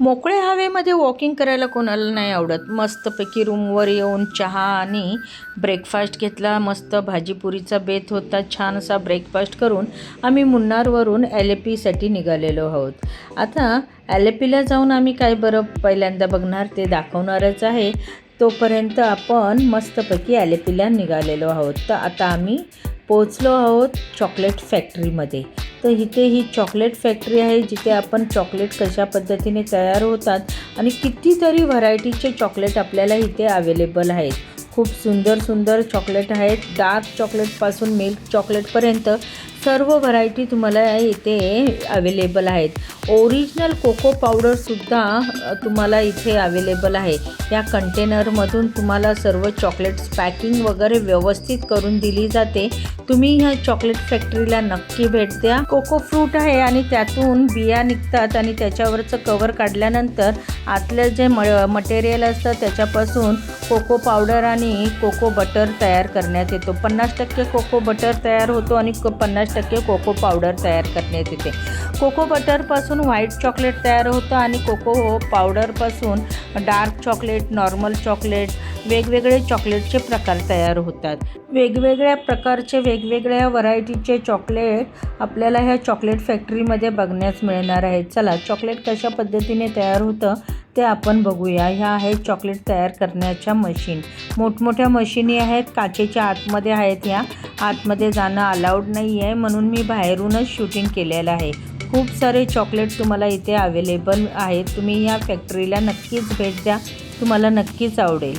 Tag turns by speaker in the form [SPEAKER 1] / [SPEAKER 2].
[SPEAKER 1] मोकळ्या हवेमध्ये वॉकिंग करायला कोणाला नाही आवडत. मस्तपैकी रूमवर येऊन चहा आणि ब्रेकफास्ट घेतला. मस्त भाजीपुरीचा बेत होता. छान असा ब्रेकफास्ट करून आम्ही मुन्नारवरून एल ए पीसाठी निघालेलो आहोत. आता एल ए पीला जाऊन आम्ही काय बरं पहिल्यांदा बघणार ते दाखवणारच आहे. तोपर्यंत आपण मस्तपैकी एल ए पीला निघालेलो आहोत. तर आता आम्ही पोचलो आहोत चॉकलेट फॅक्टरीमध्ये तर इथे ही चॉकलेट फॅक्टरी आहे जिथे आपण चॉकलेट कशा पद्धतीने तयार होतात आणि कितीतरी व्हरायटीचे चॉकलेट आपल्याला इथे अवेलेबल आहेत. खूप सुंदर सुंदर चॉकलेट आहेत. डार्क चॉकलेटपासून मिल्क चॉकलेटपर्यंत सर्व व्हरायटी तुम्हाला इथे अवेलेबल आहेत. ओरिजिनल कोको पावडरसुद्धा तुम्हाला इथे अवेलेबल आहे. या कंटेनरमधून तुम्हाला सर्व चॉकलेट्स पॅकिंग वगैरे व्यवस्थित करून दिली जाते. तुम्ही ह्या चॉकलेट फॅक्टरीला नक्की भेट द्या. कोको फ्रूट आहे आणि त्यातून बिया निघतात आणि त्याच्यावरचं कवर काढल्यानंतर आतलं जे म मटेरियल असतं त्याच्यापासून कोको पावडर आणि कोको बटर तयार करण्यात येतो. पन्नास टक्के कोको बटर तयार होतो आणि क- पन्नास टक्के कोको पावडर तयार करण्यात येते. कोको बटरपासून व्हाईट चॉकलेट तयार होतं आणि कोको पावडरपासून डार्क चॉकलेट नॉर्मल चॉकलेट वेगवेगळे चॉकलेटचे प्रकार तयार होतात. वेगवेगळ्या प्रकारचे वेगवेगळ्या व्हरायटीचे चॉकलेट आपल्याला ह्या चॉकलेट फॅक्टरीमध्ये बघण्यास मिळणार आहेत. चला चॉकलेट कशा पद्धतीने तयार होतं ते आपण बघूया. ह्या आहेत चॉकलेट तयार करण्याच्या मशीन. मोठमोठ्या मशीनी आहेत काचेच्या आतमध्ये आहेत ह्या. आतमध्ये जाणं अलाउड नाही आहे म्हणून मी बाहेरूनच शूटिंग केलेलं आहे. खूप सारे चॉकलेट तुम्हाला इथे अवेलेबल आहेत. तुम्ही या फॅक्टरीला नक्कीच भेट द्या. तुम्हाला नक्कीच आवडेल.